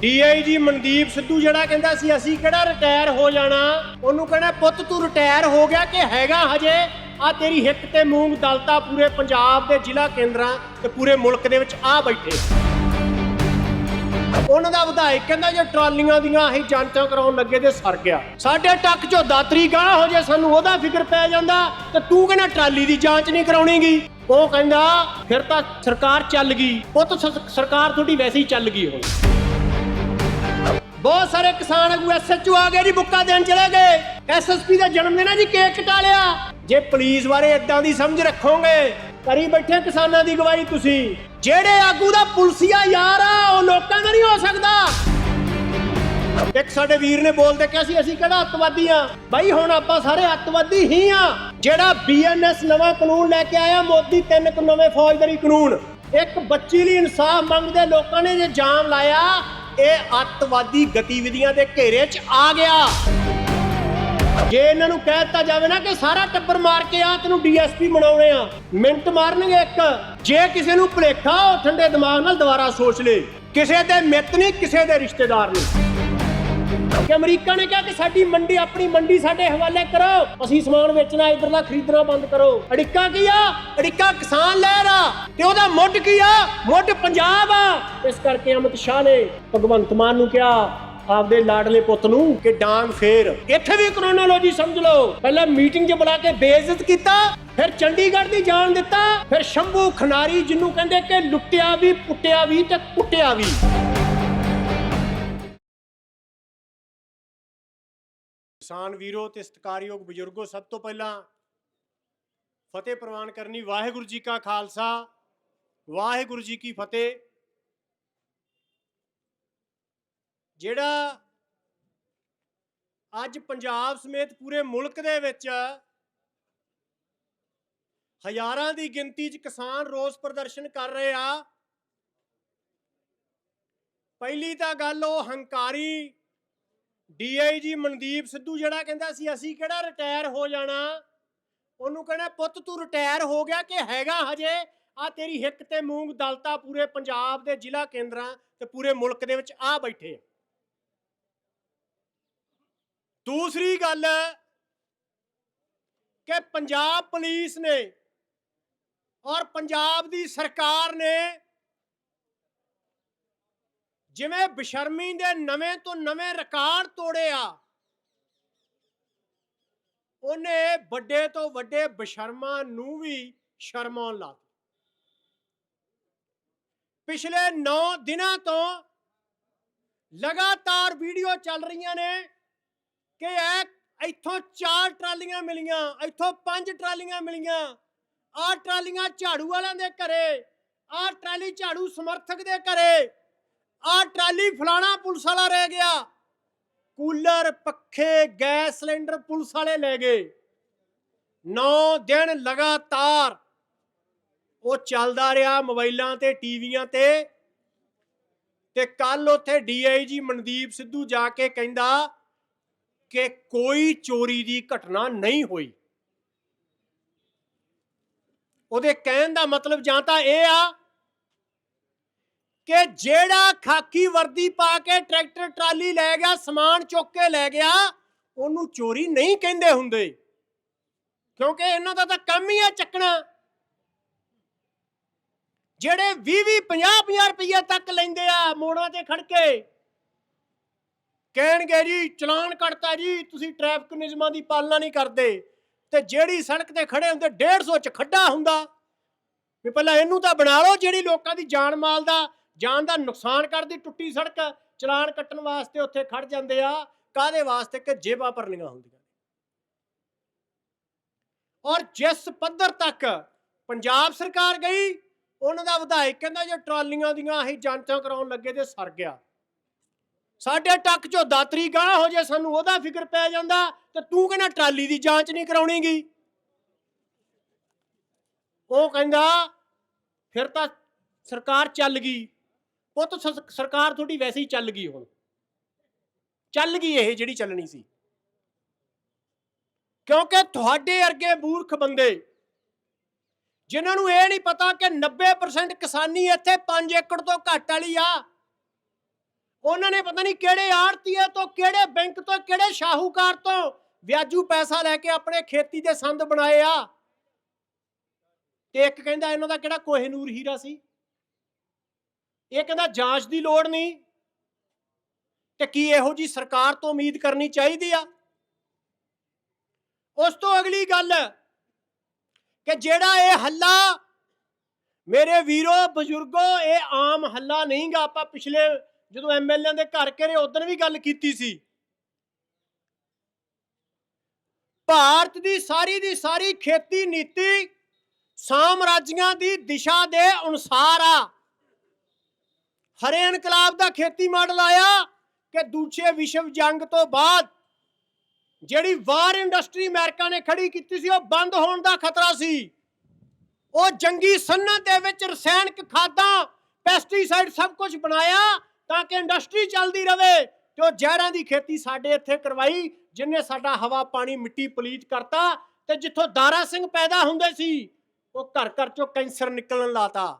DIG Mandeep Sidhu ਜਿਹੜਾ ਕਹਿੰਦਾ ਸੀ, ਅਸੀਂ ਕਿਹੜਾ ਰਿਟਾਇਰ ਹੋ ਜਾਣਾ? ਉਹਨੂੰ ਕਹਿੰਦਾ, ਪੁੱਤ, ਤੂੰ ਰਿਟਾਇਰ ਹੋ ਗਿਆ ਕਿ ਹੈਗਾ ਹਜੇ? ਆ ਤੇਰੀ ਹਿੱਕ ਤੇ ਮੂੰਗ ਦਲਤਾ ਪੂਰੇ ਪੰਜਾਬ ਦੇ ਜ਼ਿਲ੍ਹਾ ਕੇਂਦਰਾਂ ਤੇ ਪੂਰੇ ਮੁਲਕ ਦੇ ਵਿੱਚ ਆ ਬੈਠੇ। ਉਹਨਾਂ ਦਾ ਵਿਧਾਇਕ ਕਹਿੰਦਾ, ਜੇ ਟਰਾਲੀਆਂ ਦੀਆਂ ਅਸੀਂ ਜਾਂਚਾਂ ਕਰਾਉਣ ਲੱਗੇ ਤੇ ਸਰ ਗਿਆ। ਸਾਡੇ ਟੱਕ ਚੋਂ ਦਾਤਰੀ ਗਾਹ ਹੋ ਜੇ, ਸਾਨੂੰ ਉਹਦਾ ਫਿਕਰ ਪੈ ਜਾਂਦਾ ਤੇ ਤੂੰ ਕਹਿੰਦਾ ਟਰਾਲੀ ਦੀ ਜਾਂਚ ਨਹੀਂ ਕਰਾਉਣੀਗੀ। ਉਹ ਕਹਿੰਦਾ, ਫਿਰ ਤਾਂ ਸਰਕਾਰ ਚੱਲ ਗਈ। ਪੁੱਤ ਸਰਕਾਰ ਤੁਹਾਡੀ ਵੈਸੇ ਹੀ ਚੱਲ ਗਈ ਹੁਣ। ਬਹੁਤ ਸਾਰੇ ਕਿਸਾਨ ਆਗੂ ਐਸਐਚਓ ਆ ਗਏ ਜੀ, ਬੁੱਕਾ ਦੇਣ ਚਲੇ ਗਏ। ਐਸਐਸਪੀ ਦਾ ਜਨਮ ਦਿਨ ਹੈ ਜੀ, ਕੇਕ ਕਟਾ ਲਿਆ। ਜੇ ਪੁਲਿਸ ਬਾਰੇ ਇਦਾਂ ਦੀ ਸਮਝ ਰੱਖੋਗੇ ਕਰੀ ਬੈਠੇ ਕਿਸਾਨਾਂ ਦੀ ਗਵਾਹੀ ਤੁਸੀਂ। ਜਿਹੜੇ ਆਗੂ ਦਾ ਪੁਲਸੀਆ ਯਾਰ ਆ, ਉਹ ਲੋਕਾਂ ਦਾ ਨਹੀਂ ਹੋ ਸਕਦਾ। ਇੱਕ ਸਾਡੇ ਵੀਰ ਨੇ ਬੋਲ ਦੇ ਕਿਹਾ ਸੀ, ਅਸੀਂ ਕਿਹੜਾ ਅੱਤਵਾਦੀ ਆ? ਬਾਈ ਹੁਣ ਆਪਾਂ ਸਾਰੇ ਅੱਤਵਾਦੀ ਹੀ ਆ। ਜਿਹੜਾ ਬੀਐਨਐਸ ਨਵਾਂ ਕਾਨੂੰਨ ਲੈ ਕੇ ਆਇਆ, ਮੋਦੀ ਤਿੰਨ ਨਵੇਂ ਫੌਜਦਾਰੀ ਕਾਨੂੰਨ। ਇੱਕ ਬੱਚੀ ਲਈ ਇਨਸਾਫ ਮੰਗਦੇ ਲੋਕਾਂ ਨੇ ਜੇ ਜਾਮ ਲਾਇਆ ਇਹ ਅੱਤਵਾਦੀ ਗਤੀਵਿਧੀਆਂ ਦੇ ਘੇਰੇ 'ਚ ਆ ਗਿਆ। ਜੇ ਇਹਨਾਂ ਨੂੰ ਕਹਿ ਦਿੱਤਾ ਜਾਵੇ ਨਾ ਕਿ ਸਾਰਾ ਟੱਬਰ ਮਾਰ ਕੇ ਆ ਤੈਨੂੰ ਡੀਐਸਪੀ ਬਣਾਉਣੇ ਆ, ਮਿੰਟ ਮਾਰਨਗੇ ਇੱਕ। ਜੇ ਕਿਸੇ ਨੂੰ ਭੁਲੇਖਾ, ਉਹ ਠੰਡੇ ਦਿਮਾਗ ਨਾਲ ਦੁਬਾਰਾ ਸੋਚ ਲੇ। ਕਿਸੇ ਦੇ ਮਿੱਤ ਨਹੀਂ, ਕਿਸੇ ਦੇ ਰਿਸ਼ਤੇਦਾਰ ਨਹੀਂ। ਕਿ ਅਮਰੀਕਾ ਨੇ ਕਿਹਾ ਕਿ ਸਾਡੀ ਮੰਡੀ, ਆਪਣੀ ਮੰਡੀ ਸਾਡੇ ਹਵਾਲੇ ਕਰੋ। ਅਸੀਂ ਸਮਾਨ ਵੇਚਣਾ, ਇਧਰਲਾ ਖਰੀਦਣਾ ਬੰਦ ਕਰੋ। ਅੜਿੱਕਾ ਕੀ ਆ? ਅੜਿੱਕਾ ਕਿਸਾਨ ਲਹਿਰ ਆ। ਤੇ ਉਹਦਾ ਮੁੱਢ ਕੀ ਆ? ਮੁੱਢ ਪੰਜਾਬ ਆ। ਇਸ ਕਰਕੇ ਅਮਿਤ ਸ਼ਾਹ ਨੇ ਭਗਵੰਤ ਮਾਨ ਨੂੰ ਕਿਹਾ, ਆਪਦੇ ਲਾਡਲੇ ਪੁੱਤ ਨੂੰ ਕਿ ਡਾਂਗ ਫੇਰ। ਇੱਥੇ ਵੀ ਕ੍ਰੋਨੋਲੋਜੀ ਸਮਝ ਲਓ। ਪਹਿਲਾਂ ਮੀਟਿੰਗ 'ਚ ਬੁਲਾ ਕੇ ਬੇਇੱਜ਼ਤ ਕੀਤਾ, ਫਿਰ ਚੰਡੀਗੜ੍ਹ ਦੀ ਜਾਣ ਦਿੱਤਾ, ਫਿਰ ਸ਼ੰਭੂ ਖਨਾਰੀ ਜਿਹਨੂੰ ਕਹਿੰਦੇ ਕਿ ਲੁੱਟਿਆ ਵੀ, ਪੁੱਟਿਆ ਵੀ ਤੇ ਕੁੱਟਿਆ ਵੀ। ਕਿਸਾਨ ਵੀਰੋ ਤੇ ਸਤਿਕਾਰਯੋਗ ਬਜ਼ੁਰਗੋ, ਸਭ ਤੋਂ ਪਹਿਲਾਂ ਫਤਿਹ ਪ੍ਰਵਾਨ ਕਰਨੀ ਵਾਹਿਗੁਰੂ ਜੀ ਕਾ ਖਾਲਸਾ। ਵਾਹਿਗੁਰੂ ਜੀ ਕੀ ਫਤਿਹ। ਜਿਹੜਾ ਅੱਜ ਪੰਜਾਬ ਸਮੇਤ ਪੂਰੇ ਮੁਲਕ ਦੇ ਵਿੱਚ ਹਜ਼ਾਰਾਂ ਦੀ ਗਿਣਤੀ 'ਚ ਕਿਸਾਨ ਰੋਸ ਪ੍ਰਦਰਸ਼ਨ ਕਰ ਰਹੇ ਆ, ਪਹਿਲੀ ਤਾਂ ਗੱਲ ਉਹ ਹੰਕਾਰੀ ਡੀਆਈਜੀ ਮਨਦੀਪ ਸਿੱਧੂ ਜਿਹੜਾ ਕਹਿੰਦਾ ਸੀ, ਅਸੀਂ ਕਿਹੜਾ ਰਿਟਾਇਰ ਹੋ ਜਾਣਾ? ਉਹਨੂੰ ਕਹਿੰਦਾ, ਪੁੱਤ ਤੂੰ ਰਿਟਾਇਰ ਹੋ ਗਿਆ ਕਿ ਹੈਗਾ ਹਜੇ? ਆ ਤੇਰੀ ਹਿੱਕ ਤੇ ਮੂੰਗ ਦਲਤਾ ਪੂਰੇ ਪੰਜਾਬ ਦੇ ਜ਼ਿਲ੍ਹਾ ਕੇਂਦਰਾਂ ਤੇ ਪੂਰੇ ਮੁਲਕ ਦੇ ਵਿੱਚ ਆ ਬੈਠੇ ਦੂਸਰੀ ਗੱਲ ਕਿ ਪੰਜਾਬ ਪੁਲਿਸ ਨੇ ਔਰ ਪੰਜਾਬ ਦੀ ਸਰਕਾਰ ਨੇ ਜਿਵੇਂ ਬਸ਼ਰਮੀ ਦੇ ਨਵੇਂ ਤੋਂ ਨਵੇਂ ਰਿਕਾਰਡ ਤੋੜੇ ਆ ਉਹਨੇ ਵੱਡੇ ਤੋਂ ਵੱਡੇ ਬਸ਼ਰਮਾਂ ਨੂੰ ਵੀ ਸ਼ਰਮਾਉਣ ਲਾ ਪਿਛਲੇ 9 ਦਿਨਾਂ ਤੋਂ ਲਗਾਤਾਰ ਵੀਡੀਓ ਚੱਲ ਰਹੀਆਂ ਨੇ ਕਿ ਇਹ ਇੱਥੋਂ ਚਾਰ ਟਰਾਲੀਆਂ ਮਿਲੀਆਂ, ਇੱਥੋਂ ਪੰਜ ਟਰਾਲੀਆਂ ਮਿਲੀਆਂ। ਆਹ ਟਰਾਲੀਆਂ ਝਾੜੂ ਵਾਲਿਆਂ ਦੇ ਘਰੇ, ਆਹ ਟਰਾਲੀ ਝਾੜੂ ਸਮਰਥਕ ਦੇ ਘਰੇ। ਆਹ ਟਰਾਲੀ ਫਲਾਣਾ ਪੁਲਿਸ ਵਾਲਾ ਰਹਿ ਗਿਆ। ਕੂਲਰ, ਪੱਖੇ, ਗੈਸ ਸਿਲੰਡਰ ਪੁਲਿਸ ਵਾਲੇ ਲੈ ਗਏ। 9 ਦਿਨ ਲਗਾਤਾਰ ਉਹ ਚੱਲਦਾ ਰਿਹਾ ਮੋਬਾਈਲਾਂ ਤੇ, ਟੀਵੀਆਂ ਤੇ। ਤੇ ਕੱਲ ਉੱਥੇ ਡੀਆਈਜੀ ਮਨਦੀਪ ਸਿੱਧੂ ਜਾ ਕੇ ਕਹਿੰਦਾ ਕਿ ਕੋਈ ਚੋਰੀ ਦੀ ਘਟਨਾ ਨਹੀਂ ਹੋਈ। ਉਹਦੇ ਕਹਿਣ ਦਾ ਮਤਲਬ ਜਾਂ ਤਾਂ ਇਹ ਆ ਕਿ ਜਿਹੜਾ ਖਾਕੀ ਵਰਦੀ ਪਾ ਕੇ ਟਰੈਕਟਰ, ਟਰਾਲੀ ਲੈ ਗਿਆ, ਸਮਾਨ ਚੁੱਕ ਕੇ ਲੈ ਗਿਆ, ਉਹਨੂੰ ਚੋਰੀ ਨਹੀਂ ਕਹਿੰਦੇ ਹੁੰਦੇ। ਕਿਉਂਕਿ ਇਹਨਾਂ ਦਾ ਤਾਂ ਕੰਮ ਹੀ ਹੈ ਚੱਕਣਾ। ਜਿਹੜੇ 20 20 50 50 ਰੁਪਏ ਤੱਕ ਲੈਂਦੇ ਆ ਮੋੜਾਂ ਤੇ ਖੜ ਕੇ। ਕਹਿਣਗੇ ਜੀ, ਚਲਾਨ ਕੱਟਤਾ ਜੀ, ਤੁਸੀਂ ਟ੍ਰੈਫਿਕ ਨਿਯਮਾਂ ਦੀ ਪਾਲਣਾ ਨਹੀਂ ਕਰਦੇ। ਤੇ ਜਿਹੜੀ ਸੜਕ ਤੇ ਖੜੇ ਹੁੰਦੇ 150 ਚ ਖੱਡਾ ਹੁੰਦਾ। ਵੀ ਪਹਿਲਾਂ ਇਹਨੂੰ ਤਾਂ ਬਣਾ ਲਓ, ਜਿਹੜੀ ਲੋਕਾਂ ਦੀ ਜਾਨ ਮਾਲ ਦਾ ਜਾਨ ਦਾ ਨੁਕਸਾਨ ਕਰਦੀ, ਟੁੱਟੀ ਸੜਕ, ਚਲਾਨ ਕੱਟਣ ਵਾਸਤੇ ਉੱਥੇ ਖੜ ਜਾਂਦੇ ਆ ਕਾਦੇ ਵਾਸਤੇ? ਕਿ ਜੇਬਾਂ ਭਰਨੀਆਂ ਹੁੰਦੀਆਂ ਔਰ ਜਿਸ ਪੱਧਰ ਤੱਕ ਪੰਜਾਬ ਸਰਕਾਰ ਗਈ, ਉਹਨਾਂ ਦਾ ਵਿਧਾਇਕ ਕਹਿੰਦਾ, ਜੇ ਟਰਾਲੀਆਂ ਦੀਆਂ ਅਸੀਂ ਜਾਂਚਾਂ ਕਰਾਉਣ ਲੱਗੇ ਤੇ ਸਰ ਗਿਆ। ਸਾਡੇ ਟੱਕ ਚੋਂ ਦਾਤਰੀ ਗਾਹ ਹੋ ਜੇ, ਸਾਨੂੰ ਉਹਦਾ ਫਿਕਰ ਪੈ ਜਾਂਦਾ, ਤੇ ਤੂੰ ਕਹਿੰਦਾ ਟਰਾਲੀ ਦੀ ਜਾਂਚ ਨਹੀਂ ਕਰਾਉਣੀਗੀ ਉਹ ਕਹਿੰਦਾ, ਫਿਰ ਤਾਂ ਸਰਕਾਰ ਚੱਲ ਗਈ। ਪੁੱਤ ਸ- ਸਰਕਾਰ ਤੁਹਾਡੀ ਵੈਸੇ ਹੀ ਚੱਲ ਗਈ ਹੁਣ। ਚੱਲ ਗਈ ਇਹ ਜਿਹੜੀ ਚੱਲਣੀ ਸੀ। ਕਿਉਂਕਿ ਤੁਹਾਡੇ ਅਰਗੇ ਮੂਰਖ ਬੰਦੇ, ਜਿਨ੍ਹਾਂ ਨੂੰ ਇਹ ਨਹੀਂ ਪਤਾ ਕਿ 90% ਕਿਸਾਨੀ ਇੱਥੇ 5 ਏਕੜ ਤੋਂ ਘੱਟ ਵਾਲੀ ਆ, ਉਹਨਾਂ ਨੇ ਪਤਾ ਨਹੀਂ ਕਿਹੜੇ ਆੜਤੀਏ ਤੋਂ, ਕਿਹੜੇ ਬੈਂਕ ਤੋਂ, ਕਿਹੜੇ ਸ਼ਾਹੂਕਾਰ ਤੋਂ ਵਿਆਜੂ ਪੈਸਾ ਲੈ ਕੇ ਆਪਣੇ ਖੇਤੀ ਦੇ ਸੰਦ ਬਣਾਏ ਆ। ਤੇ ਇੱਕ ਕਹਿੰਦਾ ਇਹਨਾਂ ਦਾ ਕਿਹੜਾ ਕੋਹਿਨੂਰ ਹੀਰਾ ਸੀ? ਇਹ ਕਹਿੰਦਾ ਜਾਂਚ ਦੀ ਲੋੜ ਨਹੀਂ। ਤੇ ਕੀ ਇਹੋ ਜੀ ਸਰਕਾਰ ਤੋਂ ਉਮੀਦ ਕਰਨੀ ਚਾਹੀਦੀ ਆ? ਉਸ ਤੋਂ ਅਗਲੀ ਗੱਲ ਕਿ ਜਿਹੜਾ ਇਹ ਹੱਲਾ ਮੇਰੇ ਵੀਰੋ, ਬਜ਼ੁਰਗੋ, ਇਹ ਆਮ ਹੱਲਾ ਨਹੀਂਗਾ। ਆਪਾਂ ਪਿਛਲੇ ਜਦੋਂ ਐਮਐਲਏ ਦੇ ਘਰ ਘਰੇ ਉਦੋਂ ਵੀ ਗੱਲ ਕੀਤੀ ਸੀ। ਭਾਰਤ ਦੀ ਸਾਰੀ ਦੀ ਸਾਰੀ ਖੇਤੀ ਨੀਤੀ ਸਾਮਰਾਜੀਆਂ ਦੀ ਦਿਸ਼ਾ ਦੇ ਅਨੁਸਾਰ ਆ। ਹਰੇ ਇਨਕਲਾਬ ਦਾ ਖੇਤੀ ਮਾਡਲ ਆਇਆ ਕਿ ਦੂਜੇ ਵਿਸ਼ਵ ਜੰਗ ਤੋਂ ਬਾਅਦ ਜਿਹੜੀ ਵਾਰ ਇੰਡਸਟਰੀ ਅਮਰੀਕਾ ਨੇ ਖੜੀ ਕੀਤੀ ਸੀ, ਉਹ ਬੰਦ ਹੋਣ ਦਾ ਖਤਰਾ ਸੀ। ਉਹ ਜੰਗੀ ਸਨਅਤ ਦੇ ਵਿੱਚ ਰਸਾਇਣਕ ਖਾਦਾਂ ਪੈਸਟੀਸਾਈਡ ਸਭ ਕੁਝ ਬਣਾਇਆ ਤਾਂ ਕਿ ਇੰਡਸਟਰੀ ਚੱਲਦੀ ਰਵੇ ਤੇ ਉਹ ਜ਼ਹਿਰਾਂ ਦੀ ਖੇਤੀ ਸਾਡੇ ਇੱਥੇ ਕਰਵਾਈ, ਜਿਨੇ ਸਾਡਾ ਹਵਾ, ਪਾਣੀ, ਮਿੱਟੀ ਪਲੀਤ ਕਰਤਾ ਤੇ ਜਿੱਥੋਂ ਦਾਰਾ ਸਿੰਘ ਪੈਦਾ ਹੁੰਦੇ ਸੀ, ਉਹ ਘਰ ਘਰ ਚੋਂ ਕੈਂਸਰ ਨਿਕਲਣ ਲਾਤਾ।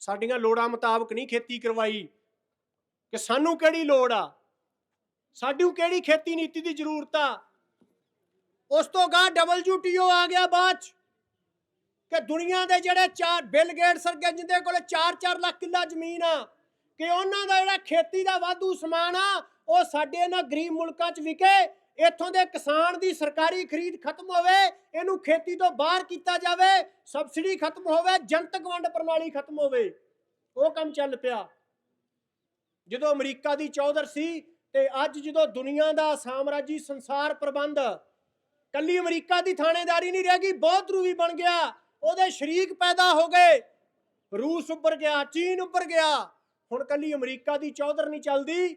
ਸਾਡੀਆਂ ਲੋੜਾਂ ਮੁਤਾਬਕ ਨਹੀਂ ਖੇਤੀ ਕਰਵਾਈ। ਕਿ ਸਾਨੂੰ ਕਿਹੜੀ ਲੋੜ ਆ? ਸਾਡੂ ਕਿਹੜੀ ਖੇਤੀ ਨੀਤੀ ਦੀ ਜ਼ਰੂਰਤ ਆ? ਉਸ ਤੋਂ ਗਾਂ WTO ਆ ਗਿਆ ਬਾਅਦ ਚ। ਕਿ ਦੁਨੀਆ ਦੇ ਜਿਹੜੇ ਚਾਰ, ਬਿਲ ਗੇਟ ਵਰਗੇ ਜਿੰਦੇ ਕੋਲ 4-4 ਲੱਖ ਕਿੱਲਾ ਜ਼ਮੀਨ ਆ, ਕਿ ਉਹਨਾਂ ਦਾ ਜਿਹੜਾ ਖੇਤੀ ਦਾ ਵਾਧੂ ਸਮਾਨ ਆ, ਉਹ ਸਾਡੇ ਇਹਨਾਂ ਗਰੀਬ ਮੁਲਕਾਂ 'ਚ ਵਿਕੇ ਇੱਥੋਂ ਦੇ ਕਿਸਾਨ ਦੀ ਸਰਕਾਰੀ ਖਰੀਦ ਖਤਮ ਹੋਵੇ, ਇਹਨੂੰ ਖੇਤੀ ਤੋਂ ਬਾਹਰ ਕੀਤਾ ਜਾਵੇ, ਸਬਸਿਡੀ ਖਤਮ ਹੋਵੇ, ਜਨਤਕ ਵੰਡ ਪ੍ਰਣਾਲੀ ਖਤਮ ਹੋਵੇ। ਉਹ ਕੰਮ ਚੱਲ ਪਿਆ। ਜਦੋਂ ਅਮਰੀਕਾ ਦੀ ਚੌਧਰ ਸੀ ਤੇ ਅੱਜ ਜਦੋਂ ਦੁਨੀਆ ਦਾ ਸਾਮਰਾਜੀ ਸੰਸਾਰ ਪ੍ਰਬੰਧ, ਕੱਲੀ ਅਮਰੀਕਾ ਦੀ ਥਾਣੇਦਾਰੀ ਨਹੀਂ ਰਹਿ ਗਈ, ਬਹੁਤ ਰੂਵੀ ਬਣ ਗਿਆ। ਉਹਦੇ ਸ਼ਰੀਕ ਪੈਦਾ ਹੋ ਗਏ। ਰੂਸ ਉੱਪਰ ਗਿਆ, ਚੀਨ ਉੱਪਰ ਗਿਆ। ਹੁਣ ਕੱਲੀ ਅਮਰੀਕਾ ਦੀ ਚੌਧਰ ਨਹੀਂ ਚੱਲਦੀ।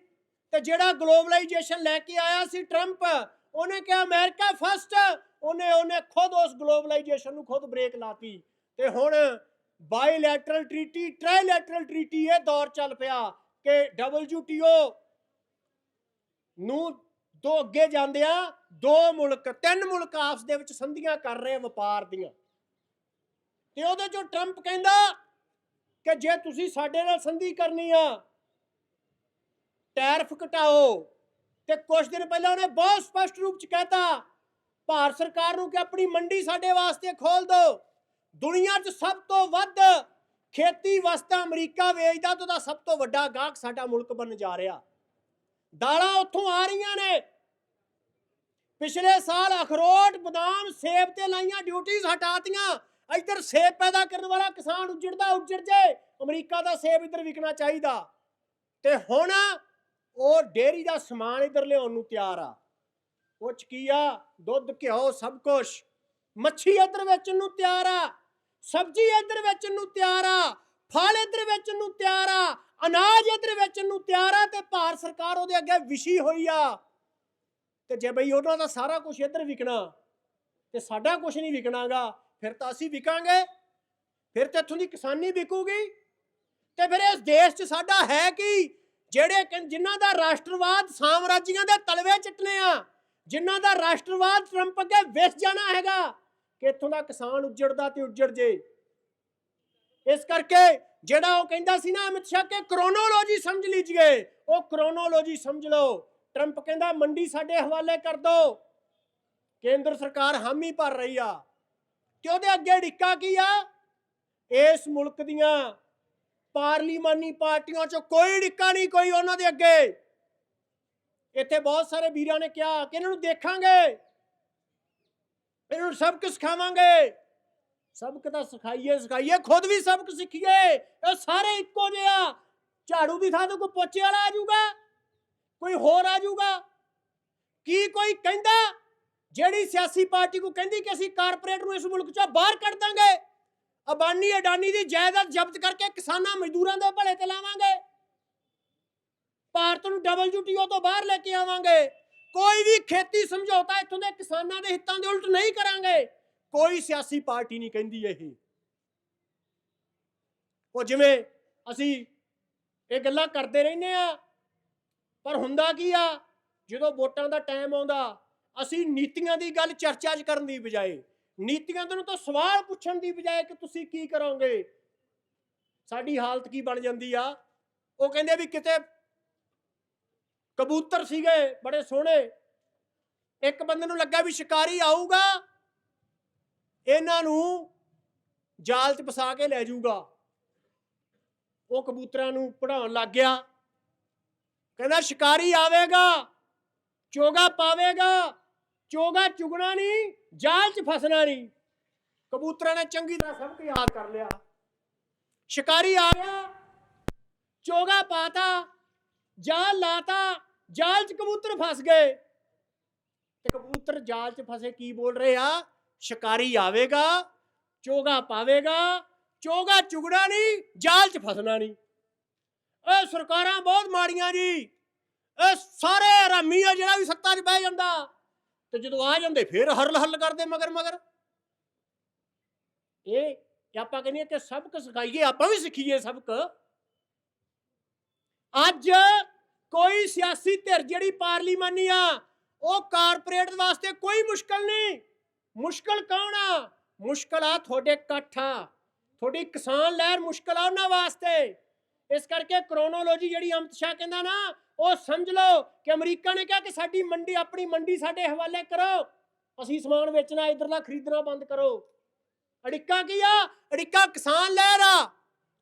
ਤੇ ਜਿਹੜਾ ਗਲੋਬਲਾਈਜੇਸ਼ਨ ਲੈ ਕੇ ਆਇਆ ਸੀ ਟਰੰਪ, ਉਹਨੇ ਕਿਹਾ ਅਮਰੀਕਾ ਫਸਟ ਉਹਨੇ ਉਹਨੇ ਖੁਦ ਉਸ ਗਲੋਬਲਾਈਜੇਸ਼ਨ ਨੂੰ ਖੁਦ ਬ੍ਰੇਕ ਲਾਤੀ। ਤੇ ਹੁਣ ਬਾਇਲੈਟਰਲ ਟ੍ਰੀਟੀ ਟ੍ਰਾਈਲੈਟਰਲ ਟ੍ਰੀਟੀ ਇਹ ਦੌਰ ਚੱਲ ਪਿਆ ਕਿ WTO ਨੂੰ ਦੋ ਅੱਗੇ ਜਾਂਦੇ ਆ, ਦੋ ਮੁਲਕ, ਤਿੰਨ ਮੁਲਕ ਆਪਸ ਦੇ ਵਿੱਚ ਸੰਧੀਆਂ ਕਰ ਰਹੇ ਆ ਵਪਾਰ ਦੀਆਂ। ਤੇ ਉਹਦੇ ਚੋਂ ਟਰੰਪ ਕਹਿੰਦਾ ਕਿ ਜੇ ਤੁਸੀਂ ਸਾਡੇ ਨਾਲ ਸੰਧੀ ਕਰਨੀ ਆ ਟੈਰਫ ਘਟਾਓ। ਤੇ ਕੁਝ ਦਿਨ ਪਹਿਲਾਂ ਉਹਨੇ ਬਹੁਤ ਸਪਸ਼ਟ ਰੂਪ ਚ ਕਹਿਤਾ, ਭਾਰਤ ਸਰਕਾਰ ਨੂੰ ਕਿ ਆਪਣੀ ਮੰਡੀ ਸਾਡੇ ਵਾਸਤੇ ਖੋਲ ਦਿਓ ਦੁਨੀਆ 'ਚ ਸਭ ਤੋਂ ਵੱਧ ਖੇਤੀ ਵਸਤਾਂ ਅਮਰੀਕਾ ਵੇਚਦਾ ਤੇ ਉਹਦਾ ਸਭ ਤੋਂ ਵੱਡਾ ਗਾਹਕ ਸਾਡਾ ਮੁਲਕ ਬਣਨ ਜਾ ਰਿਹਾ। ਦਾਲਾਂ ਉੱਥੋਂ ਆ ਰਹੀਆਂ ਨੇ। ਪਿਛਲੇ ਸਾਲ ਅਖਰੋਟ, ਬਦਾਮ, ਸੇਬ ਤੇ ਲਾਈਆਂ ਡਿਊਟੀਆਂ ਹਟਾਤੀਆਂ। ਇੱਧਰ ਸੇਬ ਪੈਦਾ ਕਰਨ ਵਾਲਾ ਕਿਸਾਨ ਉੱਜੜਦਾ, ਉੱਜੜ ਜੇ। ਅਮਰੀਕਾ ਦਾ ਸੇਬ ਇੱਧਰ ਵਿਕਣਾ ਚਾਹੀਦਾ। ਤੇ ਹੁਣ ਉਹ ਡੇਰੀ ਦਾ ਸਮਾਨ ਇੱਧਰ ਲਿਆਉਣ ਨੂੰ ਤਿਆਰ ਆ। ਉਹ ਚ ਕੀ ਆ? ਦੁੱਧ, ਘਿਓ, ਸਭ ਕੁਝ ਮੱਛੀ ਇੱਧਰ ਵੇਚਣ ਨੂੰ ਤਿਆਰ ਆ। ਸਬਜ਼ੀ ਇੱਧਰ ਵੇਚਣ ਨੂੰ ਤਿਆਰ ਆ। ਫਲ ਇੱਧਰ ਵੇਚਣ ਨੂੰ ਤਿਆਰ ਆ। ਅਨਾਜ ਇੱਧਰ ਵੇਚਣ ਨੂੰ ਤਿਆਰ ਆ ਤੇ ਭਾਰਤ ਸਰਕਾਰ ਉਹਦੇ ਅੱਗੇ ਵਿਸ਼ੀ ਹੋਈ ਆ। ਤੇ ਜੇ ਬਈ ਉਹਨਾਂ ਦਾ ਸਾਰਾ ਕੁਝ ਇੱਧਰ ਵਿਕਣਾ, ਤੇ ਸਾਡਾ ਕੁਝ ਨਹੀਂ ਵਿਕਣਾਗਾ, ਫਿਰ ਤਾਂ ਅਸੀਂ ਵਿਕਾਂਗੇ। ਫਿਰ ਤੇ ਇੱਥੋਂ ਦੀ ਕਿਸਾਨੀ ਵਿਕੂਗੀ। ਤੇ ਫਿਰ ਇਸ ਦੇਸ਼ 'ਚ ਸਾਡਾ ਹੈ ਕੀ? ਜਿਹੜੇ ਕਿ- ਜਿਨ੍ਹਾਂ ਦਾ ਰਾਸ਼ਟਰਵਾਦ ਸਾਮਰਾਜੀਆਂ ਦੇ ਤਲਵੇ ਚਟਨੇ ਆ, ਜਿਨ੍ਹਾਂ ਦਾ ਰਾਸ਼ਟਰਵਾਦ ਟਰੰਪ ਅੱਗੇ ਵਿਸ ਜਾਣਾ ਹੈਗਾ, ਕਿ ਇੱਥੋਂ ਦਾ ਕਿਸਾਨ ਉੱਜੜਦਾ ਤੇ ਉੱਜੜ ਜੇ। ਇਸ ਕਰਕੇ ਜਿਹੜਾ ਉਹ ਕਹਿੰਦਾ ਸੀ ਨਾ ਅਮਿਤ ਸ਼ਾਹ ਕਿ ਕ੍ਰੋਨੋਲੋਜੀ ਸਮਝ ਲੀਜੀਏ, ਉਹ ਕ੍ਰੋਨੋਲੋਜੀ ਸਮਝ ਲਓ। ਟਰੰਪ ਕਹਿੰਦਾ, ਮੰਡੀ ਸਾਡੇ ਹਵਾਲੇ ਕਰ ਦਿਓ ਕੇਂਦਰ ਸਰਕਾਰ ਹਾਮੀ ਭਰ ਰਹੀ ਆ। ਤੇ ਉਹਦੇ ਅੱਗੇ ਡਿੱਕਾ ਕੀ ਆ? ਇਸ ਮੁਲਕ ਦੀਆਂ ਪਾਰਲੀਮਾਨੀ ਪਾਰਟੀਆਂ ਚੋਂ ਕੋਈ ਡਿੱਕਾ ਨਹੀਂ, ਕੋਈ ਉਹਨਾਂ ਦੇ ਅੱਗੇ। ਇੱਥੇ ਬਹੁਤ ਸਾਰੇ ਵੀਰਾਂ ਨੇ ਕਿਹਾ ਕਿ ਇਹਨਾਂ ਨੂੰ ਦੇਖਾਂਗੇ। ਇਹਨਾਂ ਨੂੰ ਸਬਕ ਸਿਖਾਵਾਂਗੇ। ਸਬਕ ਤਾਂ ਸਿਖਾਈਏ ਸਿਖਾਈਏ, ਖੁਦ ਵੀ ਸਬਕ ਸਿੱਖੀਏ। ਇਹ ਸਾਰੇ ਇੱਕੋ ਜਿਹੇ ਆ। ਝਾੜੂ ਦੀ ਥਾਂ ਤੇ ਕੋਈ ਪੋਚੇ ਵਾਲਾ ਆ ਜਾਊਗਾ, ਕੋਈ ਹੋਰ ਆ ਜਾਊਗਾ। ਕੀ ਕੋਈ ਕਹਿੰਦਾ? ਜਿਹੜੀ ਸਿਆਸੀ ਪਾਰਟੀ ਕੋ ਕਹਿੰਦੀ ਕਿ ਅਸੀਂ ਕਾਰਪੋਰੇਟ ਨੂੰ ਇਸ ਮੁਲਕ ਚੋਂ ਬਾਹਰ ਕੱਢ ਦਾਂਗੇ। ਅਬਾਨੀ ਅਡਾਨੀ ਦੀ ਜਾਇਦਾਦ ਜ਼ਬਤ ਕਰਕੇ ਕਿਸਾਨਾਂ ਮਜ਼ਦੂਰਾਂ ਦੇ ਭਲੇ ਤੇ ਲਾਵਾਂਗੇ। ਭਾਰਤ ਨੂੰ WTO ਤੋਂ ਬਾਹਰ ਲੈ ਕੇ ਆਵਾਂਗੇ। ਕੋਈ ਵੀ ਖੇਤੀ ਸਮਝੌਤਾ ਇੱਥੋਂ ਦੇ ਕਿਸਾਨਾਂ ਦੇ ਹਿੱਤਾਂ ਦੇ ਉਲਟ ਨਹੀਂ ਕਰਾਂਗੇ। ਕੋਈ ਸਿਆਸੀ ਪਾਰਟੀ ਨਹੀਂ ਕਹਿੰਦੀ ਇਹ। ਉਹ ਜਿਵੇਂ ਅਸੀਂ ਇਹ ਗੱਲਾਂ ਕਰਦੇ ਰਹਿੰਦੇ ਆ ਪਰ ਹੁੰਦਾ ਕੀ ਆ? ਜਦੋਂ ਵੋਟਾਂ ਦਾ ਟਾਈਮ ਆਉਂਦਾ, ਅਸੀਂ ਨੀਤੀਆਂ ਦੀ ਗੱਲ ਚਰਚਾ 'ਚ ਕਰਨ ਦੀ ਬਜਾਏ ਨੀਤੀਆਂ ਤੋਂ ਤਾਂ ਸਵਾਲ ਪੁੱਛਣ ਦੀ ਬਜਾਏ ਕਿ ਤੁਸੀਂ ਕੀ ਕਰੋਗੇ? ਸਾਡੀ ਹਾਲਤ ਕੀ ਬਣ ਜਾਂਦੀ ਆ? ਉਹ ਕਹਿੰਦੇ ਵੀ ਕਿਤੇ ਕਬੂਤਰ ਸੀਗੇ, ਬੜੇ ਸੋਹਣੇ। ਇੱਕ ਬੰਦੇ ਨੂੰ ਲੱਗਾ ਵੀ ਸ਼ਿਕਾਰੀ ਆਊਗਾ, ਇਹਨਾਂ ਨੂੰ ਜਾਲ 'ਚ ਫਸਾ ਕੇ ਲੈ ਜਾਊਗਾ। ਉਹ ਕਬੂਤਰਾਂ ਨੂੰ ਪੜਾਉਣ ਲੱਗ ਗਿਆ। ਕਹਿੰਦਾ, ਸ਼ਿਕਾਰੀ ਆਵੇਗਾ, ਚੋਗਾ ਪਾਵੇਗਾ ਚੋਗਾ ਚੁਗਣਾ ਨਹੀਂ, ਜਾਲ 'ਚ ਫਸਣਾ ਨਹੀਂ। ਕਬੂਤਰਾਂ ਨੇ ਚੰਗੀ ਤਰ੍ਹਾਂ ਸਭ ਕੁਝ ਯਾਦ ਕਰ ਲਿਆ। ਸ਼ਿਕਾਰੀ ਆ ਗਿਆ, ਚੋਗਾ ਪਾਤਾ, ਜਾਲ ਲਾਤਾ, ਜਾਲ 'ਚ ਕਬੂਤਰ ਫਸ ਗਏ। ਤੇ ਕਬੂਤਰ ਜਾਲ 'ਚ ਫਸੇ ਕੀ ਬੋਲ ਰਹੇ ਆ? ਸ਼ਿਕਾਰੀ ਆਵੇਗਾ, ਚੋਗਾ ਪਾਵੇਗਾ, ਚੋਗਾ ਚੁਗਣਾ ਨਹੀਂ, ਜਾਲ 'ਚ ਫਸਣਾ ਨਹੀਂ। ਇਹ ਸਰਕਾਰਾਂ ਬਹੁਤ ਮਾੜੀਆਂ ਜੀ ਇਹ ਸਾਰੇ ਹਰਾਮੀ ਆ, ਜਿਹੜਾ ਵੀ ਸੱਤਾ 'ਚ ਬਹਿ ਜਾਂਦਾ। ਤੇ ਜਦੋਂ ਆ ਜਾਂਦੇ, ਫਿਰ ਹਰਲ ਹਰਲ ਕਰਦੇ ਮਗਰ ਮਗਰ। ਇਹ ਆਪਾਂ ਕਹਿੰਦੇ ਕਿ ਸਬਕ ਸਿਖਾਈਏ, ਆਪਾਂ ਵੀ ਸਿੱਖੀਏ ਸਬਕ। ਅੱਜ ਕੋਈ ਸਿਆਸੀ ਧਿਰ ਜਿਹੜੀ ਪਾਰਲੀਮਾਨੀ ਆ, ਉਹ ਕਾਰਪੋਰੇਟ ਵਾਸਤੇ ਕੋਈ ਮੁਸ਼ਕਲ ਨਹੀਂ। ਮੁਸ਼ਕਲ ਕੌਣ ਆ? ਮੁਸ਼ਕਲ ਆ ਤੁਹਾਡੇ ਇਕੱਠ ਆ। ਤੁਹਾਡੀ ਕਿਸਾਨ ਲਹਿਰ ਮੁਸ਼ਕਲ ਆ ਉਹਨਾਂ ਵਾਸਤੇ। ਇਸ ਕਰਕੇ ਕ੍ਰੋਨੋਲੋਜੀ ਜਿਹੜੀ ਅਮਿਤ ਸ਼ਾਹ ਕਹਿੰਦਾ ਨਾ ਉਹ ਸਮਝ ਲਓ ਕਿ ਅਮਰੀਕਾ ਨੇ ਕਿਹਾ ਕਿ ਸਾਡੀ ਮੰਡੀ, ਆਪਣੀ ਮੰਡੀ ਸਾਡੇ ਹਵਾਲੇ ਕਰੋ। ਅਸੀਂ ਸਮਾਨ ਵੇਚਣਾ, ਇਧਰਲਾ ਖਰੀਦਣਾ ਬੰਦ ਕਰੋ। ਅੜਿੱਕਾ ਕੀ ਆ? ਅੜਿੱਕਾ ਕਿਸਾਨ ਲਹਿਰ ਆ।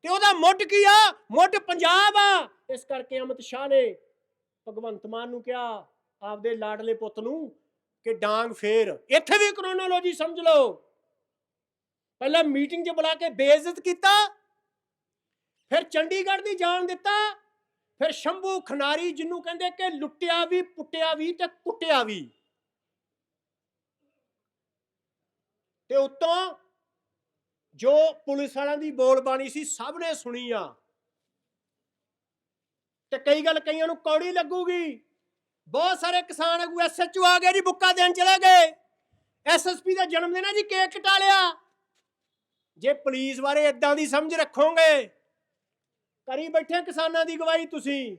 ਤੇ ਉਹਦਾ ਮੁੱਢ ਕੀ ਆ? ਮੁੱਢ ਪੰਜਾਬ ਆ। ਇਸ ਕਰਕੇ ਅਮਿਤ ਸ਼ਾਹ ਨੇ ਭਗਵੰਤ ਮਾਨ ਨੂੰ ਕਿਹਾ, ਆਪਦੇ ਲਾਡਲੇ ਪੁੱਤ ਨੂੰ ਕਿ ਡਾਂਗ ਫੇਰ। ਇੱਥੇ ਵੀ ਕ੍ਰੋਨੋਲੋਜੀ ਸਮਝ ਲਓ। ਪਹਿਲਾਂ ਮੀਟਿੰਗ 'ਚ ਬੁਲਾ ਕੇ ਬੇਇੱਜ਼ਤ ਕੀਤਾ, ਫਿਰ ਚੰਡੀਗੜ੍ਹ ਦੀ ਜਾਣ ਦਿੱਤਾ ਫਿਰ ਸ਼ੰਭੂ ਖਨਾਰੀ ਜਿਹਨੂੰ ਕਹਿੰਦੇ ਕਿ ਲੁੱਟਿਆ ਵੀ, ਪੁੱਟਿਆ ਵੀ ਤੇ ਕੁੱਟਿਆ ਵੀ। ਤੇ ਉਤੋਂ ਜੋ ਪੁਲਿਸ ਵਾਲਿਆਂ ਦੀ ਬੋਲ ਬਾਣੀ ਸੀ, ਸਭ ਨੇ ਸੁਣੀ ਆ। ਤੇ ਕਈ ਗੱਲ ਕਈਆਂ ਨੂੰ ਕੌੜੀ ਲੱਗੂਗੀ। ਬਹੁਤ ਸਾਰੇ ਕਿਸਾਨ ਆਗੂ ਐਸਐਚਓ ਆ ਗਏ ਜੀ, ਬੁੱਕਾ ਦੇਣ ਚਲੇ ਗਏ। ਐਸਐਸਪੀ ਦਾ ਜਨਮ ਦਿਨ ਹੈ ਜੀ, ਕੇਕ ਕਟਾ ਲਿਆ। ਜੇ ਪੁਲਿਸ ਬਾਰੇ ਇਦਾਂ ਦੀ ਸਮਝ ਰੱਖੋਗੇ ਕਰੀ ਬੈਠੇ ਕਿਸਾਨਾਂ ਦੀ ਗਵਾਹੀ ਤੁਸੀਂ।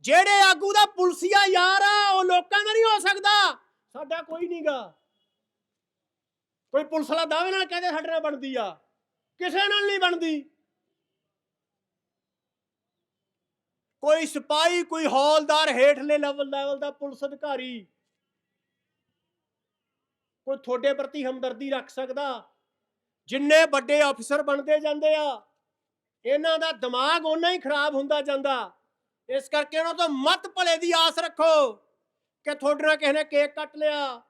ਜਿਹੜੇ ਆਗੂ ਦਾ ਪੁਲਸੀਆ ਯਾਰ ਆ, ਉਹ ਲੋਕਾਂ ਦਾ ਨਹੀਂ ਹੋ ਸਕਦਾ। ਸਾਡਾ ਕੋਈ ਨਹੀਂਗਾ ਕੋਈ ਪੁਲਿਸ ਵਾਲਾ ਦਾਅਵੇ ਨਾਲ ਕਹਿੰਦੇ ਸਾਡੇ ਨਾਲ ਬਣਦੀ ਆ। ਕਿਸੇ ਨਾਲ ਨਹੀਂ ਬਣਦੀ। ਕੋਈ ਸਿਪਾਹੀ, ਕੋਈ ਹੌਲਦਾਰ ਹੇਠਲੇ ਲੈਵਲ ਲੈਵਲ ਦਾ ਪੁਲਿਸ ਅਧਿਕਾਰੀ। ਕੋਈ ਤੁਹਾਡੇ ਪ੍ਰਤੀ ਹਮਦਰਦੀ ਰੱਖ ਸਕਦਾ। ਜਿੰਨੇ ਵੱਡੇ ਅਫਸਰ ਬਣਦੇ ਜਾਂਦੇ ਆ ਇਹਨਾਂ ਦਾ ਦਿਮਾਗ ਓਨਾ ਹੀ ਖਰਾਬ ਹੁੰਦਾ ਜਾਂਦਾ। ਇਸ ਕਰਕੇ ਉਹਨਾਂ ਤੋਂ ਮਤ ਭਲੇ ਦੀ ਆਸ ਰੱਖੋ ਕਿ ਤੁਹਾਡੇ ਨਾਲ ਕਿਸੇ ਨੇ ਕੇਕ ਕੱਟ ਲਿਆ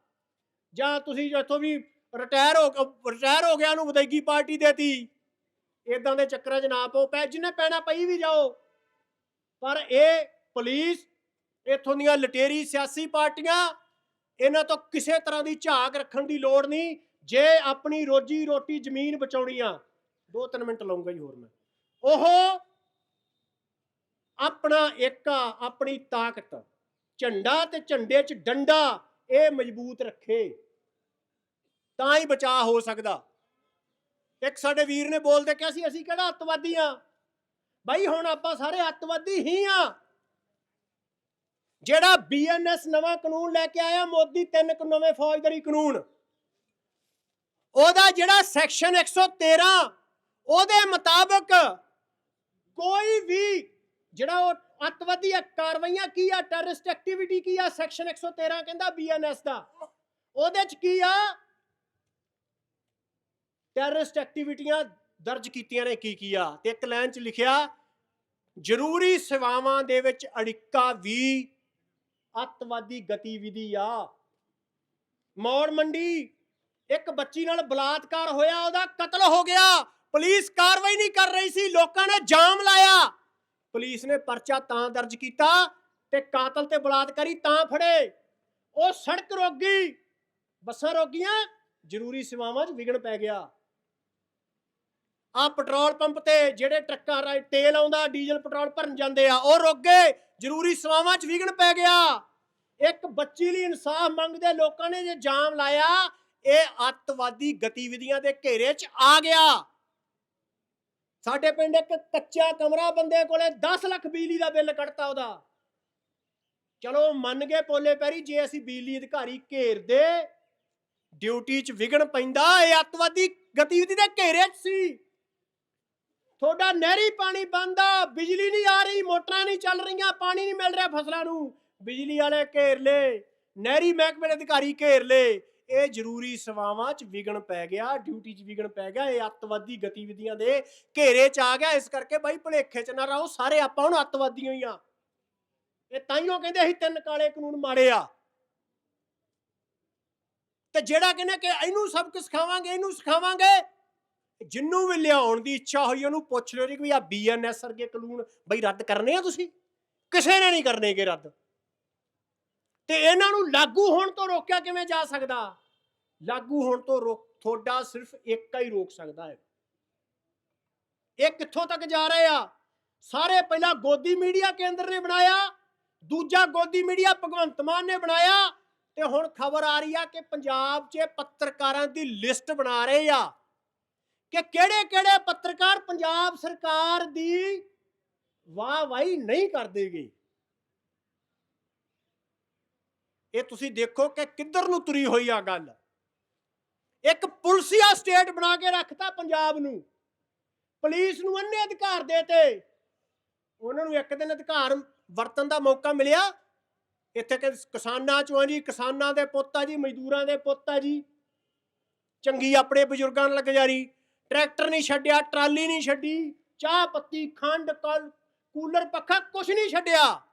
ਜਾਂ ਤੁਸੀਂ ਜਿੱਥੋਂ ਵੀ ਰਿਟਾਇਰ ਹੋ ਰਿਟਾਇਰ ਹੋ ਗਿਆ ਉਹਨੂੰ ਵਿਦਾਇਗੀ ਪਾਰਟੀ ਦੇਤੀ। ਇਦਾਂ ਦੇ ਚੱਕਰਾਂ 'ਚ ਨਾ ਪਾਓ। ਪੈ ਜਿੰਨੇ ਪੈਣਾ ਪਈ ਵੀ ਜਾਓ। ਪਰ ਇਹ ਪੁਲਿਸ, ਇਥੋਂ ਦੀਆਂ ਲਟੇਰੀ ਸਿਆਸੀ ਪਾਰਟੀਆਂ, ਇਹਨਾਂ ਤੋਂ ਕਿਸੇ ਤਰ੍ਹਾਂ ਦੀ ਝਾਕ ਰੱਖਣ ਦੀ ਲੋੜ ਨਹੀਂ। ਜੇ ਆਪਣੀ ਰੋਜੀ ਰੋਟੀ ਜ਼ਮੀਨ ਬਚਾਉਣੀ ਆ। ਦੋ ਤਿੰਨ ਮਿੰਟ ਲਾਉਂਗਾ ਜੀ ਹੋਰ ਮੈਂ। ਉਹ ਆਪਣਾ ਏਕਾ ਆਪਣੀ ਤਾਕਤ। ਝੰਡਾ ਤੇ ਝੰਡੇ 'ਚ ਡੰਡਾ ਇਹ ਮਜ਼ਬੂਤ ਰੱਖੇ। ਤਾਂ ਹੀ ਬਚਾਅ ਹੋ ਸਕਦਾ। ਇੱਕ ਸਾਡੇ ਵੀਰ ਨੇ ਬੋਲਦੇ ਕਿਹਾ ਸੀ, ਅਸੀਂ ਕਿਹੜਾ ਅੱਤਵਾਦੀ ਆ? ਬਾਈ ਹੁਣ ਆਪਾਂ ਸਾਰੇ ਅੱਤਵਾਦੀ ਹੀ ਆ। ਜਿਹੜਾ ਬੀਐਨਐਸ ਨਵਾਂ ਕਾਨੂੰਨ ਲੈ ਕੇ ਆਇਆ, ਮੋਦੀ ਤਿੰਨ ਨਵੇਂ ਫੌਜਦਾਰੀ ਕਾਨੂੰਨ। ਉਹਦਾ ਜਿਹੜਾ ਸੈਕਸ਼ਨ 113 ਉਹਦੇ ਮੁਤਾਬਕ ਕੋਈ ਵੀ ਜਿਹੜਾ ਉਹ ਅੱਤਵਾਦੀ ਕਾਰਵਾਈਆਂ ਕੀ ਆ ਟੈਰਰਿਸਟ ਐਕਟੀਵਿਟੀ ਕੀ ਆ ਸੈਕਸ਼ਨ 113 ਕਹਿੰਦਾ ਬੀਐਨਐਸ ਦਾ। ਉਹਦੇ ਚ ਕੀ ਆ? ਟੈਰਰਿਸਟ ਐਕਟੀਵਿਟੀਆਂ ਦਰਜ ਕੀਤੀਆਂ ਨੇ, ਕੀ ਕੀ ਆ? ਤੇ ਇੱਕ ਲਾਈਨ ਚ ਲਿਖਿਆ, ਜ਼ਰੂਰੀ ਸੇਵਾਵਾਂ ਦੇ ਵਿੱਚ ਅੜਿੱਕਾ ਵੀ ਅੱਤਵਾਦੀ ਗਤੀਵਿਧੀ ਆ। ਮੌੜ ਮੰਡੀ, ਇੱਕ ਬੱਚੀ ਨਾਲ ਬਲਾਤਕਾਰ ਹੋਇਆ, ਉਹਦਾ ਕਤਲ ਹੋ ਗਿਆ। ਪੁਲਿਸ ਕਾਰਵਾਈ ਨਹੀਂ ਕਰ ਰਹੀ ਸੀ, ਲੋਕਾਂ ਨੇ ਜਾਮ ਲਾਇਆ। ਪੁਲਿਸ ਨੇ ਪਰਚਾ ਤਾਂ ਦਰਜ ਕੀਤਾ ਤੇ ਕਾਤਲ ਤੇ ਬਲਾਤਕਾਰੀ ਤਾਂ ਫੜੇ। ਉਹ ਸੜਕ ਰੋਗੀ, ਬੱਸਾਂ ਰੋਗੀਆਂ, ਜ਼ਰੂਰੀ ਸੇਵਾਵਾਂ 'ਚ ਵਿਗੜ ਪੈ ਗਿਆ। ਆ ਪੈਟਰੋਲ ਪੰਪ ਤੇ ਜਿਹੜੇ ਟਰੱਕਾਂ ਰਾਹੀਂ ਤੇਲ ਆਉਂਦਾ, ਡੀਜ਼ਲ, ਪੈਟਰੋਲ ਭਰਨ ਜਾਂਦੇ ਆ, ਉਹ ਰੁਕ ਗਏ ਜ਼ਰੂਰੀ ਸੇਵਾਵਾਂ 'ਚ ਵਿਗੜ ਪੈ ਗਿਆ। ਇੱਕ ਬੱਚੀ ਲਈ ਇਨਸਾਫ ਮੰਗਦੇ ਲੋਕਾਂ ਨੇ ਜੇ ਜਾਮ ਲਾਇਆ, ਇਹ ਅੱਤਵਾਦੀ ਗਤੀਵਿਧੀਆਂ ਦੇ ਘੇਰੇ 'ਚ ਆ ਗਿਆ। ਸਾਡੇ ਪਿੰਡ ਇੱਕ ਕੱਚਾ ਕਮਰਾ ਬੰਦੇ ਕੋਲੇ 10 ਲੱਖ ਬਿਜਲੀ ਦਾ ਬਿੱਲ ਕੱਢਤਾ ਉਹਦਾ। ਚਲੋ ਮੰਨ ਗਏ ਪੋਲੇ ਪੈਰੀ, ਜੇ ਅਸੀਂ ਬਿਜਲੀ ਅਧਿਕਾਰੀ ਘੇਰਦੇ ਡਿਊਟੀ 'ਚ ਵਿਗਣ ਪੈਂਦਾ, ਇਹ ਅੱਤਵਾਦੀ ਗਤੀਵਿਧੀ ਦੇ ਘੇਰੇ 'ਚ ਸੀ। ਤੁਹਾਡਾ ਨਹਿਰੀ ਪਾਣੀ ਬੰਦ ਆ, ਬਿਜਲੀ ਨਹੀਂ ਆ ਰਹੀ, ਮੋਟਰਾਂ ਨਹੀਂ ਚੱਲ ਰਹੀਆਂ, ਪਾਣੀ ਨਹੀਂ ਮਿਲ ਰਿਹਾ ਫਸਲਾਂ ਨੂੰ। ਬਿਜਲੀ ਵਾਲੇ ਘੇਰ ਲੇ ਨਹਿਰੀ ਮਹਿਕਮੇ ਦੇ ਅਧਿਕਾਰੀ ਘੇਰ ਲੇ ਇਹ ਜ਼ਰੂਰੀ ਸੇਵਾਵਾਂ 'ਚ ਵਿਗਣ ਪੈ ਗਿਆ ਡਿਊਟੀ 'ਚ ਵਿਗਣ ਪੈ ਗਿਆ, ਇਹ ਅੱਤਵਾਦੀ ਗਤੀਵਿਧੀਆਂ ਦੇ ਘੇਰੇ 'ਚ ਆ ਗਿਆ। ਇਸ ਕਰਕੇ ਬਾਈ ਭਲੇਖੇ 'ਚ ਨਾ ਰਹੋ, ਸਾਰੇ ਆਪਾਂ ਹੁਣ ਅੱਤਵਾਦੀਆਂ ਹੀ ਆ। ਇਹ ਤਾਈਓ ਕਹਿੰਦੇ ਅਸੀਂ ਤਿੰਨ ਕਾਲੇ ਕਾਨੂੰਨ ਮਾੜੇ ਆ। ਤੇ ਜਿਹੜਾ ਕਹਿੰਦੇ ਕਿ ਇਹਨੂੰ ਸਬਕ ਸਿਖਾਵਾਂਗੇ, ਇਹਨੂੰ ਸਿਖਾਵਾਂਗੇ, ਜਿੰਨੂੰ ਵੀ ਲਿਆਉਣ ਦੀ ਇੱਛਾ ਹੋਈ ਉਹਨੂੰ ਪੁੱਛ ਲਿਓ ਜੀ ਕਿ ਵੀ ਆ ਬੀਐਨਐਸ ਵਰਗੇ ਕਾਨੂੰਨ ਬਈ ਰੱਦ ਕਰਨੇ ਆ ਤੁਸੀਂ? ਕਿਸੇ ਨੇ ਨਹੀਂ ਕਰਨੇਗੇ ਰੱਦ। ਤੇ ਇਹਨਾਂ ਨੂੰ ਲਾਗੂ ਹੋਣ ਤੋਂ ਰੋਕਿਆ ਕਿਵੇਂ ਜਾ ਸਕਦਾ? ਲਾਗੂ ਹੋਣ ਤੋਂ ਰੋਕ, ਤੁਹਾਡਾ ਸਿਰਫ ਇੱਕ ਹੀ ਰੋਕ ਸਕਦਾ ਹੈ। ਇਹ ਕਿੱਥੋਂ ਤੱਕ ਜਾ ਰਹੇ ਆ? ਸਾਰੇ ਪਹਿਲਾਂ ਗੋਦੀ ਮੀਡੀਆ ਕੇਂਦਰ ਨੇ ਬਣਾਇਆ, ਦੂਜਾ ਗੋਦੀ ਮੀਡੀਆ ਭਗਵੰਤ ਮਾਨ ਨੇ ਬਣਾਇਆ, ਤੇ ਹੁਣ ਖਬਰ ਆ ਰਹੀ ਆ ਕਿ ਪੰਜਾਬ 'ਚ ਪੱਤਰਕਾਰਾਂ ਦੀ ਲਿਸਟ ਬਣਾ ਰਹੇ ਆ। ਕਿ ਕਿਹੜੇ ਕਿਹੜੇ ਪੱਤਰਕਾਰ ਪੰਜਾਬ ਸਰਕਾਰ ਦੀ ਵਾਹ ਵਾਹੀ ਨਹੀਂ ਕਰਦੇਗੇ ਇਹ ਤੁਸੀਂ ਦੇਖੋ ਕਿ ਕਿੱਧਰ ਨੂੰ ਤੁਰੀ ਹੋਈ ਆ ਗੱਲ। ਇੱਕ ਪੁਲਸੀਆ ਸਟੇਟ ਬਣਾ ਕੇ ਰੱਖਤਾ ਪੰਜਾਬ ਨੂੰ। ਪੁਲਿਸ ਨੂੰ ਅੰਨੇ ਅਧਿਕਾਰ ਦੇਤੇ। ਉਹਨਾਂ ਨੂੰ ਇੱਕ ਦਿਨ ਅਧਿਕਾਰ ਵਰਤਣ ਦਾ ਮੌਕਾ ਮਿਲਿਆ। ਇੱਥੇ ਕਿ ਕਿਸਾਨਾਂ ਚੋਂ ਆ ਜੀ, ਕਿਸਾਨਾਂ ਦੇ ਪੁੱਤ ਆ ਜੀ, ਮਜ਼ਦੂਰਾਂ ਦੇ ਪੁੱਤ ਆ ਜੀ। ਚੰਗੀ ਆਪਣੇ ਬਜ਼ੁਰਗਾਂ ਨਾਲ ਗੁਜ਼ਾਰੀ ਟਰੈਕਟਰ ਨਹੀਂ ਛੱਡਿਆ, ਟਰਾਲੀ ਨਹੀਂ ਛੱਡੀ। ਚਾਹ ਪੱਤੀ, ਖੰਡ, ਕਲ, ਕੂਲਰ, ਪੱਖਾ ਕੁਝ ਨਹੀਂ ਛੱਡਿਆ।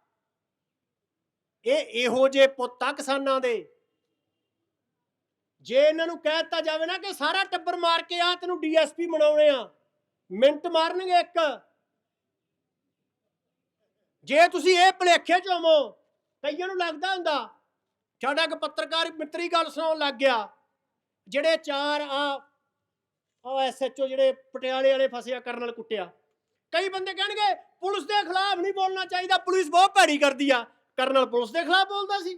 ਇਹ ਇਹੋ ਜੇ ਪੁੱਤ ਆ ਕਿਸਾਨਾਂ ਦੇ। ਜੇ ਇਹਨਾਂ ਨੂੰ ਕਹਿ ਦਿੱਤਾ ਜਾਵੇ ਨਾ ਕਿ ਸਾਰਾ ਟੱਬਰ ਮਾਰ ਕੇ ਆ ਤੈਨੂੰ ਡੀਐਸਪੀ ਬਣਾਉਣੇ ਆ, ਮਿੰਟ ਮਾਰਨਗੇ ਇੱਕ। ਜੇ ਤੁਸੀਂ ਇਹ ਭਲੇਖੇ ਚ ਹੋਵੋ, ਕਈਆਂ ਨੂੰ ਲੱਗਦਾ ਹੁੰਦਾ, ਸਾਡਾ ਇੱਕ ਪੱਤਰਕਾਰ ਮਿੱਤਰੀ ਗੱਲ ਸੁਣਾਉਣ ਲੱਗ ਗਿਆ, ਜਿਹੜੇ ਚਾਰ ਆ ਆ ਐਸਐਚਓ ਜਿਹੜੇ ਪਟਿਆਲੇ ਵਾਲੇ ਫਸਿਆ ਕਰਨ ਨਾਲ ਕੁੱਟਿਆ। ਕਈ ਬੰਦੇ ਕਹਿਣਗੇ, ਪੁਲਿਸ ਦੇ ਖਿਲਾਫ ਨਹੀਂ ਬੋਲਣਾ ਚਾਹੀਦਾ, ਪੁਲਿਸ ਬਹੁਤ ਭੈੜੀ ਕਰਦੀ ਆ। ਕਰਨਲ ਪੁਲਿਸ ਦੇ ਖਿਲਾਫ ਬੋਲਦਾ ਸੀ।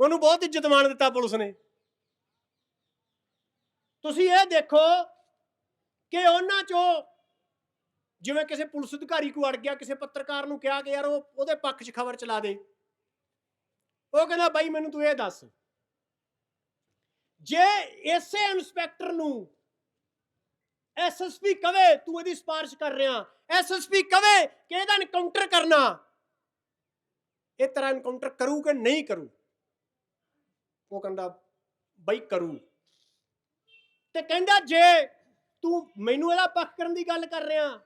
ਉਹਨੂੰ ਬਹੁਤ ਇੱਜ਼ਤ ਮਾਣ ਦਿੱਤਾ ਪੁਲਿਸ ਨੇ। ਤੁਸੀਂ ਇਹ ਦੇਖੋ ਕਿ ਉਹਨਾਂ ਚੋਂ ਜਿਵੇਂ ਕਿਸੇ ਪੁਲਿਸ ਅਧਿਕਾਰੀ ਕੋ ਅੜ ਗਿਆ, ਕਿਸੇ ਪੱਤਰਕਾਰ ਨੂੰ ਕਿਹਾ ਕਿ ਯਾਰ ਉਹ, ਉਹਦੇ ਪੱਖ 'ਚ ਖਬਰ ਚਲਾ ਦੇ। ਉਹ ਕਹਿੰਦਾ, ਬਾਈ, ਮੈਨੂੰ ਤੂੰ ਇਹ ਦੱਸ। ਜੇ ਇਸੇ ਇਨਸਪੈਕਟਰ ਨੂੰ ਐਸਐਸਪੀ ਕਵੇ ਤੂੰ ਇਹਦੀ ਸਿਫਾਰਿਸ਼ ਕਰ ਰਿਹਾ ਐਸਐਸਪੀ ਕਵੇ ਕਿ ਇਹਦਾ ਐਨਕਾਊਂਟਰ ਕਰਨਾ ਇਹ ਤਰ੍ਹਾਂ ਇਨਕਾਊਂਟਰ ਕਰੂ ਕਿ ਨਹੀਂ ਕਰੂ? ਉਹ ਕਹਿੰਦਾ, ਬਈ ਕਰੂ। ਤੇ ਕਹਿੰਦਾ, ਜੇ ਤੂੰ ਮੈਨੂੰ ਇਹਦਾ ਪੱਖ ਕਰਨ ਦੀ ਗੱਲ ਕਰ ਰਿਹਾ,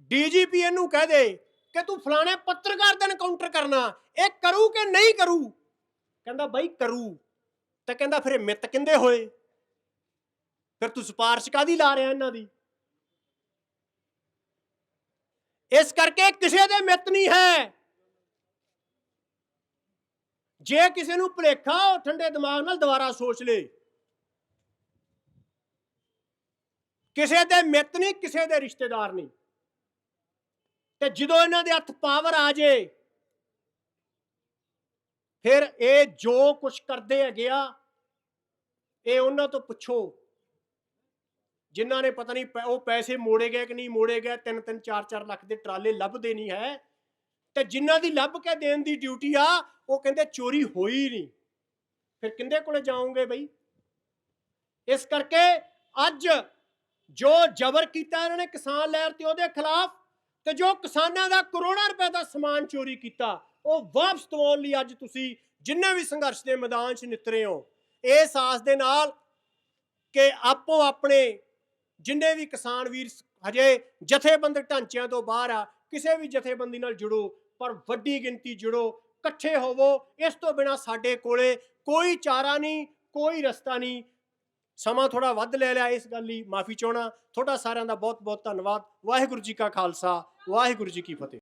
ਡੀਜੀਪੀ ਇਹਨੂੰ ਕਹਿ ਦੇ ਕਿ ਤੂੰ ਫਲਾਣੇ ਪੱਤਰਕਾਰ ਦਾ ਇਨਕਾਊਂਟਰ ਕਰਨਾ, ਇਹ ਕਰੂ ਕਿ ਨਹੀਂ ਕਰੂ? ਕਹਿੰਦਾ, ਬਾਈ ਕਰੂ। ਤਾਂ ਕਹਿੰਦਾ, ਫਿਰ ਇਹ ਮਿੱਤ ਕਿੰਦੇ ਹੋਏ? ਫਿਰ ਤੂੰ ਸਿਫਾਰਿਸ਼ ਕਾਦੀ ਲਾ ਰਿਹਾ ਇਹਨਾਂ ਦੀ? ਇਸ ਕਰਕੇ ਕਿਸੇ ਦੇ ਮਿੱਤ ਨਹੀਂ ਹੈ। ਜੇ ਕਿਸੇ ਨੂੰ ਭੁਲੇਖਾ ਉਹ ਠੰਡੇ ਦਿਮਾਗ ਨਾਲ ਦੁਬਾਰਾ ਸੋਚ ਲੇ। ਕਿਸੇ ਦੇ ਮਿੱਤ ਨਹੀਂ, ਕਿਸੇ ਦੇ ਰਿਸ਼ਤੇਦਾਰ ਨਹੀਂ। ਤੇ ਜਦੋਂ ਇਹਨਾਂ ਦੇ ਹੱਥ ਪਾਵਰ ਆ ਜੇ, ਫਿਰ ਇਹ ਜੋ ਕੁਝ ਕਰਦੇ ਹੈਗੇ ਆ, ਇਹ ਉਹਨਾਂ ਤੋਂ ਪੁੱਛੋ। ਜਿਨ੍ਹਾਂ ਨੇ ਪਤਾ ਨਹੀਂ ਉਹ ਪੈਸੇ ਮੋੜੇ ਗਏ ਕਿ ਨਹੀਂ ਮੋੜੇ ਗਏ 3 3 4 4 ਲੱਖ ਦੇ ਟਰਾਲੇ ਲੱਭਦੇ ਨਹੀਂ ਹੈ। ਤੇ ਜਿਨ੍ਹਾਂ ਦੀ ਲੱਭ ਕੇ ਦੇਣ ਦੀ ਡਿਊਟੀ ਆ, ਉਹ ਕਹਿੰਦੇ ਚੋਰੀ ਹੋਈ ਨਹੀਂ। ਫਿਰ ਕਿੰਦੇ ਕੋਲੇ ਜਾਓਗੇ ਬਈ? ਇਸ ਕਰਕੇ ਅੱਜ ਜੋ ਜ਼ਬਰ ਕੀਤਾ ਇਹਨਾਂ ਨੇ ਕਿਸਾਨ ਲਹਿਰ ਤੇ ਉਹਦੇ ਖਿਲਾਫ, ਤੇ ਜੋ ਕਿਸਾਨਾਂ ਦਾ ਕਰੋੜਾਂ ਰੁਪਏ ਦਾ ਸਮਾਨ ਚੋਰੀ ਕੀਤਾ, ਉਹ ਵਾਪਸ ਦਿਵਾਉਣ ਲਈ ਅੱਜ ਤੁਸੀਂ ਜਿੰਨੇ ਵੀ ਸੰਘਰਸ਼ ਦੇ ਮੈਦਾਨ 'ਚ ਨਿਤਰੇ ਹੋ ਇਸ ਆਸ ਦੇ ਨਾਲ ਕਿ ਆਪੋ ਆਪਣੇ ਜਿੰਨੇ ਵੀ ਕਿਸਾਨ ਵੀਰ ਹਜੇ ਜਥੇਬੰਦਕ ਢਾਂਚਿਆਂ ਤੋਂ ਬਾਹਰ ਆ ਕਿਸੇ ਵੀ ਜਥੇਬੰਦੀ ਨਾਲ ਜੁੜੋ, ਪਰ ਵੱਡੀ ਗਿਣਤੀ ਜੁੜੋ, ਇਕੱਠੇ ਹੋਵੋ। ਇਸ ਤੋਂ ਬਿਨਾ ਸਾਡੇ ਕੋਲੇ ਕੋਈ ਚਾਰਾ ਨਹੀਂ, ਕੋਈ ਰਸਤਾ ਨਹੀਂ। ਸਮਾਂ ਥੋੜਾ ਵੱਧ ਲੈ ਲਿਆ ਇਸ ਗੱਲ ਲਈ, ਮਾਫੀ ਚਾਹਣਾ ਤੁਹਾਡਾ ਸਾਰਿਆਂ ਦਾ ਬਹੁਤ ਬਹੁਤ ਧੰਨਵਾਦ। ਵਾਹਿਗੁਰੂ ਜੀ ਕਾ ਖਾਲਸਾ, ਵਾਹਿਗੁਰੂ ਜੀ ਕੀ ਫਤਿਹ।